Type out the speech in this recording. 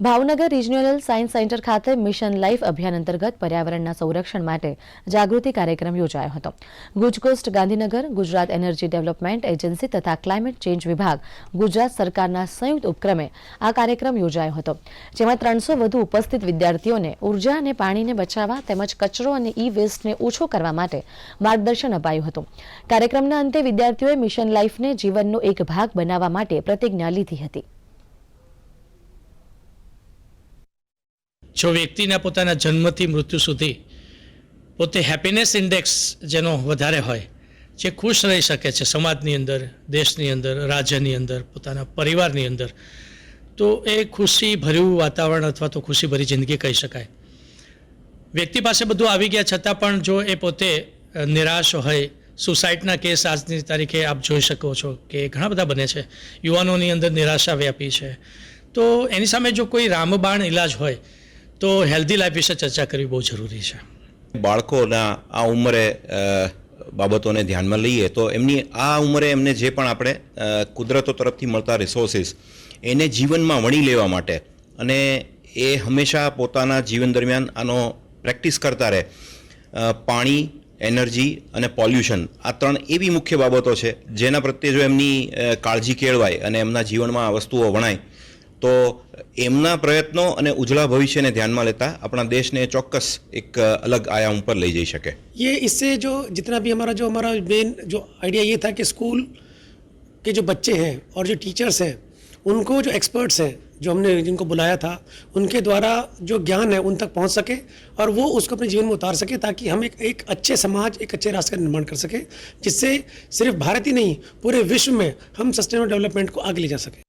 Bhavnagar regional science centre ખાતે mission life અભિયાન અંતર્ગત પર્યાવરણના સંરક્ષણ માટે જાગૃતિ કાર્યક્રમ યોજાયો હતો. ગુજકોસ્ટ Gandhinagar, Gujarat energy development agency તથા ક્લાઇમેટ ચેન્જ વિભાગ ગુજરાત સરકારના સંયુક્ત ઉપક્રમે આ કાર્યક્રમ યોજાયો હતો. જેમાં ત્રણસો વધુ ઉપસ્થિત વિદ્યાર્થીઓને ઊર્જા અને પાણીને બચાવવા તેમજ કચરો અને ઈ વેસ્ટને ઓછો કરવા માટે માર્ગદર્શન અપાયું હતું. કાર્યક્રમના અંતે વિદ્યાર્થીઓએ મિશન લાઈફને જીવનનો એક ભાગ બનાવવા માટે પ્રતિજ્ઞા લીધી હતી. જો વ્યક્તિના પોતાના જન્મથી મૃત્યુ સુધી પોતે હેપીનેસ ઇન્ડેક્સ જેનો વધારે હોય, જે ખુશ રહી શકે છે સમાજની અંદર, દેશની અંદર, રાજ્યની અંદર, પોતાના પરિવારની અંદર, તો એ ખુશી ભર્યું વાતાવરણ અથવા તો ખુશીભરી જિંદગી કહી શકાય. વ્યક્તિ પાસે બધું આવી ગયા છતાં પણ જો એ પોતે નિરાશ હોય સુસાઇડના કેસ આજની તારીખે આપ જોઈ શકો છો કે ઘણા બધા બને છે. યુવાનોની અંદર નિરાશા વ્યાપી છે. તો એની સામે જો કોઈ રામબાણ ઇલાજ હોય તો હેલ્ધી લાઈફ વિશે ચર્ચા કરવી બહુ જરૂરી છે. બાળકોના આ ઉંમરે બાબતોને ધ્યાનમાં લઈએ તો એમની આ ઉંમરે એમને જે પણ આપણે કુદરતો તરફથી મળતા રિસોર્સિસ એને જીવનમાં વણી લેવા માટે અને એ હંમેશા પોતાના જીવન દરમિયાન આનો પ્રેક્ટિસ કરતા રહે. પાણી એનર્જી અને પોલ્યુશન આ ત્રણ એવી મુખ્ય બાબતો છે જેના પ્રત્યે જો એમની કાળજી કેળવાય અને એમના જીવનમાં આ વસ્તુઓ વણાય તો એમના પ્રયત્નો અને ઉજળા ભવિષ્યને ધ્યાનમાં લેતા આપણા દેશને ચોક્કસ એક અ, અલગ આયામ ઉપર લઈ જઈ શકે ये इससे जो जितना भी हमारा जो हमारा मेन जो आइडिया ये था कि स्कूल के जो बच्चे हैं और जो टीचर्स हैं उनको जो एक्सपर्ट्स हैं जो हमने जिनको बुलाया था उनके द्वारा जो ज्ञान है उन तक पहुंच सके और वो उसको अपने जीवन में उतार सके ताकि हम एक एक अच्छे समाज एक अच्छे राष्ट्र का निर्माण कर सके जिससे सिर्फ भारत ही नहीं पूरे विश्व में हम सस्टेनेबल डेवलपमेंट को आगे ले जा सके